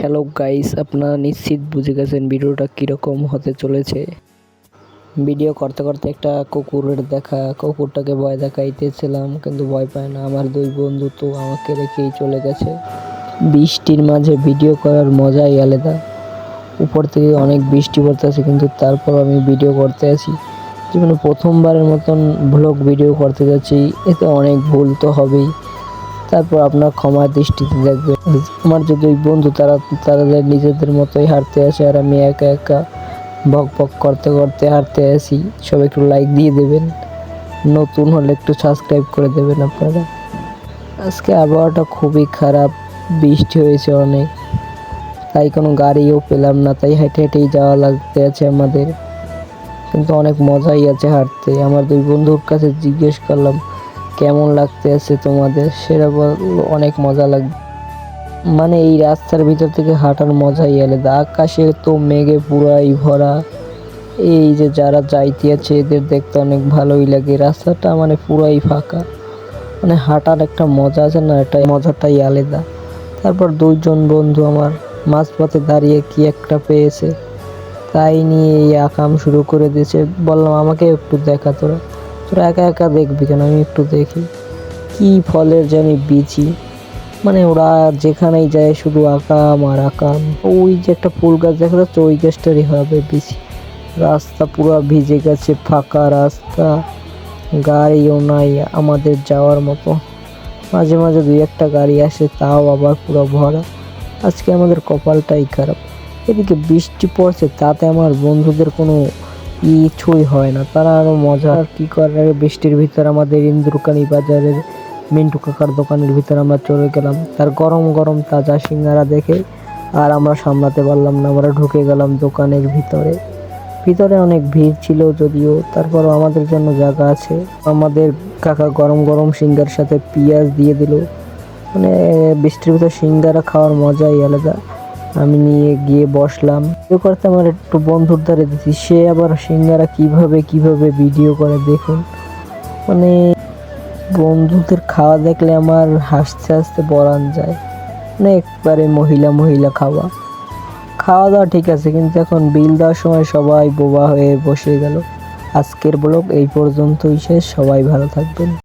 Hello guys আপনারা নিশ্চিত বুঝে গেছেন ভিডিওটা কীরকম হতে চলেছে। ভিডিও করতে করতে একটা কুকুরের দেখা, কুকুরটাকে ভয় দেখাইতেছিলাম, কিন্তু ভয় পায় না। আমার দুই বন্ধু তো আমাকে রেখেই চলে গেছে। বৃষ্টির মাঝে ভিডিও করার মজাই আলাদা। উপর থেকে অনেক বৃষ্টি পড়তেছে, কিন্তু তারপর আমি ভিডিও করতে আছি। জীবনে প্রথমবারের মতন ব্লগ ভিডিও করতে যাচ্ছি, এতে অনেক ভুল তো হবেই। তারপর আপনার ক্ষমার দৃষ্টিতে দেখবে। আমার যে দুই বন্ধু, তারা তাদের নিজেদের মতোই হাঁটতে আসে, আর আমি একা একা বক বক করতে করতে হাঁটতে আসি। সব একটু লাইক দিয়ে দেবেন। নতুন হলে একটু সাবস্ক্রাইব করে দেবেন আপনারা। আজকে আবহাওয়াটা খুবই খারাপ, বৃষ্টি হয়েছে অনেক। তাই কোনো গাড়িও পেলাম না, তাই হেঁটে হেঁটেই যাওয়া লাগতে আছে আমাদের। কিন্তু অনেক মজাই আছে হাঁটতে। আমার দুই বন্ধুর কাছে জিজ্ঞেস করলাম কেমন লাগতে আছে তোমাদের, সেটা অনেক মজা লাগবে মানে এই রাস্তার ভিতর থেকে হাঁটার মজাই আলাদা। আকাশে তো মেঘে পুরাই ভরা। এই যে যারা যাইতে আছে, এদের দেখতে অনেক ভালোই লাগে। রাস্তাটা মানে পুরাই ফাঁকা। মানে হাঁটার একটা মজা আছে না, এটাই মজাটাই আলাদা। তারপর দুইজন বন্ধু আমার মাঝপথে দাঁড়িয়ে কি একটা পেয়েছে। তাই নিয়ে এই আকাম শুরু করে দিয়েছে। বললাম, আমাকে একটু দেখা তোরা। তোরা একা একা দেখবি কেন? আমি একটু দেখি। কি ফলের জানি বিচি। মানে ওরা যেখানেই যায় শুধু আকাম আর আকাম। ওই যে একটা ফুল গাছ দেখা যাচ্ছে, ওই গাছটারই হবে বিচি। রাস্তা পুরো ভিজে গেছে, ফাঁকা রাস্তা। গাড়িও নাই আমাদের যাওয়ার মতো। মাঝে মাঝে দুই একটা গাড়ি আসে, তাও আবার পুরো ভরা। আজকে আমাদের কপালটাই খারাপ। এদিকে বৃষ্টি পড়ছে, তাতে আমার বন্ধুদের কোনো কিছুই হয় না। তারা আরও মজা কী করার বৃষ্টির ভিতর আমাদের ইন্দুরকানি বাজারের মিন্টু কাকার দোকানের ভিতর আমরা চলে গেলাম। তার গরম গরম তাজা সিঙ্গারা দেখে আর আমরা সামলাতে পারলাম না। আমরা ঢুকে গেলাম দোকানের ভিতরে। ভিতরে অনেক ভিড় ছিল যদিও। তারপরও আমাদের জন্য জায়গা আছে। আমাদের কাকা গরম গরম সিঙ্গার সাথে পেঁয়াজ দিয়ে দিল। মানে বৃষ্টির ভিতর সিঙ্গারা খাওয়ার মজাই আলাদা। আমি নিয়ে গিয়ে বসলাম। ভিডিও করতে আমার একটু বন্ধুর ধারে দিচ্ছি সে আবার সিঙ্গারা কীভাবে কীভাবে ভিডিও করে দেখুন। মানে বন্ধুদের খাওয়া দেখলে আমার হাসতে হাসতে বরান যায়। মানে একবারে মহিলা মহিলা খাওয়া। খাওয়া দাওয়া ঠিক আছে, কিন্তু এখন বিল দেওয়ার সময় সবাই বোবা হয়ে বসে গেল। আজকের ব্লগ এই পর্যন্তই শেষ। সবাই ভালো থাকবেন।